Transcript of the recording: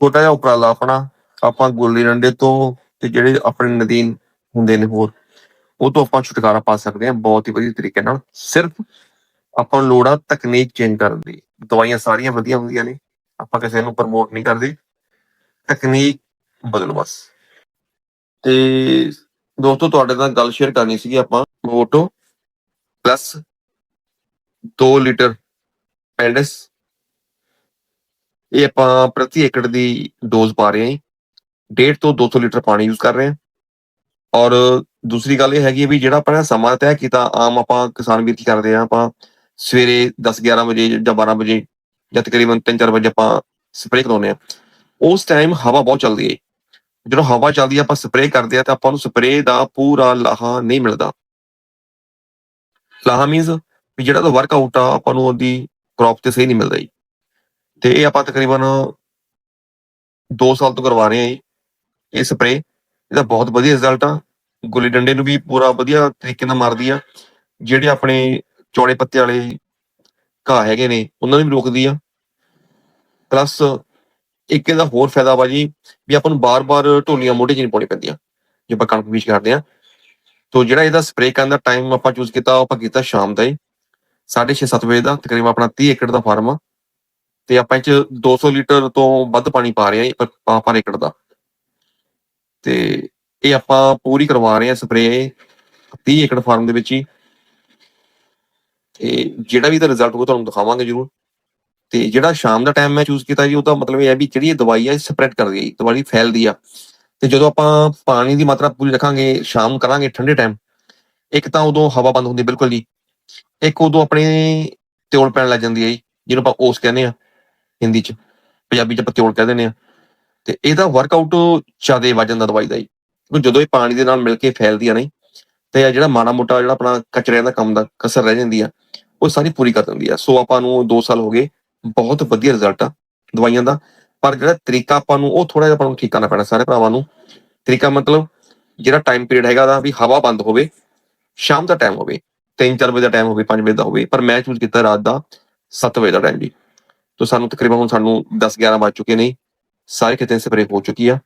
ਛੋਟਾ ਜਿਹਾ ਉਪਰਾਲਾ ਆਪਣਾ, ਆਪਾਂ ਗੁੱਲੀ ਡੰਡੇ ਤੋਂ ਤੇ ਜਿਹੜੇ ਆਪਣੇ ਨਦੀਨ ਹੁੰਦੇ ਨੇ ਹੋਰ, ਉਹ ਤੋਂ ਆਪਾਂ ਛੁਟਕਾਰਾ ਪਾ ਸਕਦੇ ਹਾਂ ਬਹੁਤ ਹੀ ਵਧੀਆ ਤਰੀਕੇ ਨਾਲ। ਸਿਰਫ ਆਪਾਂ ਨੂੰ ਲੋੜ ਆ ਤਕਨੀਕ ਚੇਂਜ ਕਰਨ ਦੀ। ਦਵਾਈਆਂ ਸਾਰੀਆਂ ਵਧੀਆ ਹੁੰਦੀਆਂ ਨੇ, ਆਪਾਂ ਕਿਸੇ ਨੂੰ ਪ੍ਰਮੋਟ ਨਹੀਂ ਕਰਦੇ। ਤਕਨੀਕ ਬਦਲੋ ਬਸ। ਤੇ ਦੋਸਤੋ, ਤੁਹਾਡੇ ਨਾਲ ਗੱਲ ਸ਼ੇਅਰ ਕਰਨੀ ਸੀਗੀ ਆਪਾਂ, ਮੋਟੋ ਪਲੱਸ 2 ਲੀਟਰ ਪੈਂਡਸ ਇਹ ਆਪਾਂ ਪ੍ਰਤੀ ਏਕੜ ਦੀ ਡੋਜ਼ ਪਾ ਰਹੇ ਹਾਂ ਜੀ। 1.5 ਤੋਂ 200 ਲੀਟਰ ਪਾਣੀ ਯੂਜ਼ ਕਰ ਰਹੇ ਹਾਂ। ਔਰ ਦੂਸਰੀ ਗੱਲ ਇਹ ਹੈਗੀ ਹੈ ਵੀ ਜਿਹੜਾ ਆਪਾਂ ਸਮਾਂ ਤੈਅ ਕੀਤਾ, ਆਮ ਆਪਾਂ ਕਿਸਾਨ ਵੀਰ ਕੀ ਕਰਦੇ ਆ ਆਪਾਂ ਸਵੇਰੇ 10 11 ਵਜੇ ਜਾਂ 12 ਵਜੇ ਜਾਂ ਤਕਰੀਬਨ 3-4 ਵਜੇ ਆਪਾਂ ਸਪਰੇਅ ਕਰਾਉਂਦੇ ਆ ਉਸ ਟਾਈਮ ਹਵਾ ਬਹੁਤ ਚੱਲਦੀ ਹੈ ਜਦੋਂ ਹਵਾ ਚੱਲਦੀ ਹੈ, ਆਪਾਂ ਸਪਰੇਅ ਕਰਦੇ ਆ ਤਾਂ ਆਪਾਂ ਨੂੰ ਸਪਰੇਅ ਦਾ ਪੂਰਾ ਲਾਹਾ ਨਹੀਂ ਮਿਲਦਾ। ਲਾਹਾ ਮੀਨਸ ਵੀ ਜਿਹੜਾ ਤਾਂ ਵਰਕਆਊਟ ਆ, ਆਪਾਂ ਨੂੰ ਉਹਦੀ ਕ੍ਰੌਪ ਤੇ ਸਹੀ ਨਹੀਂ ਮਿਲਦਾ ਜੀ। ਤੇ ਇਹ ਆਪਾਂ ਤਕਰੀਬਨ 2 ਸਾਲ ਤੋਂ ਕਰਵਾ ਰਹੇ ਹਾਂ ਜੀ, ਇਹ ਸਪਰੇਅ ਇਹਦਾ ਬਹੁਤ ਵਧੀਆ ਰਿਜ਼ਲਟ ਆ। ਗੁੱਲੀ ਡੰਡੇ ਨੂੰ ਵੀ ਪੂਰਾ ਵਧੀਆ ਤਰੀਕੇ ਨਾਲ ਮਾਰਦੀ ਆ। ਜਿਹੜੇ ਆਪਣੇ ਚੌੜੇ ਪੱਤੇ ਵਾਲੇ ਘਾਹ ਹੈਗੇ ਨੇ, ਉਹਨਾਂ ਨੂੰ ਵੀ ਰੋਕਦੀ ਆ। ਪਲੱਸ ਇੱਕ ਇਹਦਾ ਹੋਰ ਫਾਇਦਾ ਵਾ ਜੀ, ਵੀ ਆਪਾਂ ਨੂੰ ਬਾਰ-ਬਾਰ ਢੋਲੀਆਂ ਮੋਢੇ 'ਚ ਨਹੀਂ ਪਾਉਣੀ ਪੈਂਦੀਆਂ, ਜੇ ਆਪਾਂ ਕਣਕ ਬੀਜ ਕਰਦੇ ਆ ਤੋਂ ਜਿਹੜਾ ਇਹਦਾ ਸਪਰੇਅ ਕਰਨ ਦਾ ਟਾਈਮ ਆਪਾਂ ਚੂਜ਼ ਕੀਤਾ, ਉਹ ਆਪਾਂ ਕੀਤਾ ਸ਼ਾਮ ਦਾ ਹੀ। 6:30 ਵਜੇ ਦਾ, ਤਕਰੀਬਨ ਆਪਣਾ 30 ਏਕੜ ਦਾ ਫਾਰਮ ਆ। ਤੇ ਆਪਾਂ ਇਹ 'ਚ 200 ਲੀਟਰ ਤੋਂ ਵੱਧ ਪਾਣੀ ਪਾ ਰਹੇ ਹਾਂ ਪਰ ਏਕੜ ਦਾ ਤੇ ਇਹ ਆਪਾਂ ਪੂਰੀ ਕਰਵਾ ਰਹੇ ਹਾਂ ਸਪਰੇਅ 30 ਏਕੜ ਫਾਰਮ ਦੇ ਵਿੱਚ ਹੀ। ਤੇ ਜਿਹੜਾ ਵੀ ਇਹਦਾ ਰਿਜ਼ਲਟ ਹੋਊਗਾ ਤੁਹਾਨੂੰ ਦਿਖਾਵਾਂਗੇ ਜਰੂਰ। ਤੇ ਜਿਹੜਾ ਸ਼ਾਮ ਦਾ ਟਾਈਮ ਮੈਂ ਚੂਜ਼ ਕੀਤਾ ਜੀ ਉਹਦਾ ਮਤਲਬ ਇਹ ਹੈ ਵੀ ਜਿਹੜੀ ਇਹ ਦਵਾਈ ਹੈ ਸਪਰੈਡ ਕਰਦੀ ਹੈ ਜੀ, ਦਵਾਈ ਫੈਲਦੀ ਆ। ਤੇ ਜਦੋਂ ਆਪਾਂ ਪਾਣੀ ਦੀ ਮਾਤਰਾ ਪੂਰੀ ਰੱਖਾਂਗੇ ਸ਼ਾਮ ਕਰਾਂਗੇ ਠੰਡੇ ਟਾਈਮ ਇੱਕ ਤਾਂ ਉਦੋਂ ਹਵਾ ਬੰਦ ਹੁੰਦੀ ਬਿਲਕੁਲ ਜੀ। ਇੱਕ ਉਦੋਂ ਆਪਣੇ ਤਿਉਲ ਪੈਣ ਲੱਗ ਜਾਂਦੀ ਹੈ ਜੀ ਜਿਹਨੂੰ ਆਪਾਂ ਉਸ ਕਹਿੰਦੇ ਆ। ਹਿੰਦੀ ਚ, ਪੰਜਾਬੀ ਚ ਆਪਾਂ ਕਹਿ ਦਿੰਦੇ ਆ ਤੇ ਇਹਦਾ ਵਰਕਆਊਟ ਜ਼ਿਆਦਾ ਵੱਜ ਜਾਂਦਾ ਦਵਾਈ ਦਾ ਜੀ। ਕਿਉਂਕਿ ਜਦੋਂ ਇਹ ਪਾਣੀ ਦੇ ਨਾਲ ਮਿਲ ਕੇ ਫੈਲਦੀ ਆ ਨਹੀਂ ਤੇ ਇਹ ਜਿਹੜਾ ਮਾੜਾ ਮੋਟਾ ਜਿਹੜਾ ਆਪਣਾ ਕਚਰਿਆਂ ਦਾ ਕੰਮ ਦਾ ਕਸਰ ਰਹਿ ਜਾਂਦੀ ਆ, ਉਹ ਸਾਰੀ ਪੂਰੀ ਕਰ ਦਿੰਦੀ ਆ। ਸੋ ਆਪਾਂ ਨੂੰ 2 ਸਾਲ ਹੋ ਗਏ, ਬਹੁਤ ਵਧੀਆ ਰਿਜ਼ਲਟ ਆ ਦਵਾਈਆਂ ਦਾ। ਪਰ ਜਿਹੜਾ ਤਰੀਕਾ ਆਪਾਂ ਨੂੰ, ਉਹ ਥੋੜਾ ਜਿਹਾ ਆਪਾਂ ਨੂੰ ਠੀਕ ਕਰਨਾ ਪੈਣਾ ਸਾਰੇ ਭਰਾਵਾਂ ਨੂੰ। ਤਰੀਕਾ ਮਤਲਬ ਜਿਹੜਾ ਟਾਈਮ ਪੀਰੀਅਡ ਹੈਗਾ ਦਾ ਵੀ ਹਵਾ ਬੰਦ ਹੋਵੇ, ਸ਼ਾਮ ਦਾ ਟਾਈਮ ਹੋਵੇ 3-4 ਵਜੇ ਦਾ ਟਾਈਮ ਹੋਵੇ 5 ਵਜੇ ਦਾ ਹੋਵੇ, ਪਰ ਮੈਂ ਚੂਜ਼ ਕੀਤਾ ਰਾਤ ਦਾ 7 ਵਜੇ ਦਾ ਟਾਈਮ ਜੀ। ਤੋਂ ਸਾਨੂੰ ਤਕਰੀਬਨ ਹੁਣ ਸਾਨੂੰ 10-11 ਵੱਜ ਚੁੱਕੇ ਨੇ ਸਾਰੇ ਕਿਤੇ ਸਪਰੇ ਹੋ ਚੁੱਕੀ ਆ।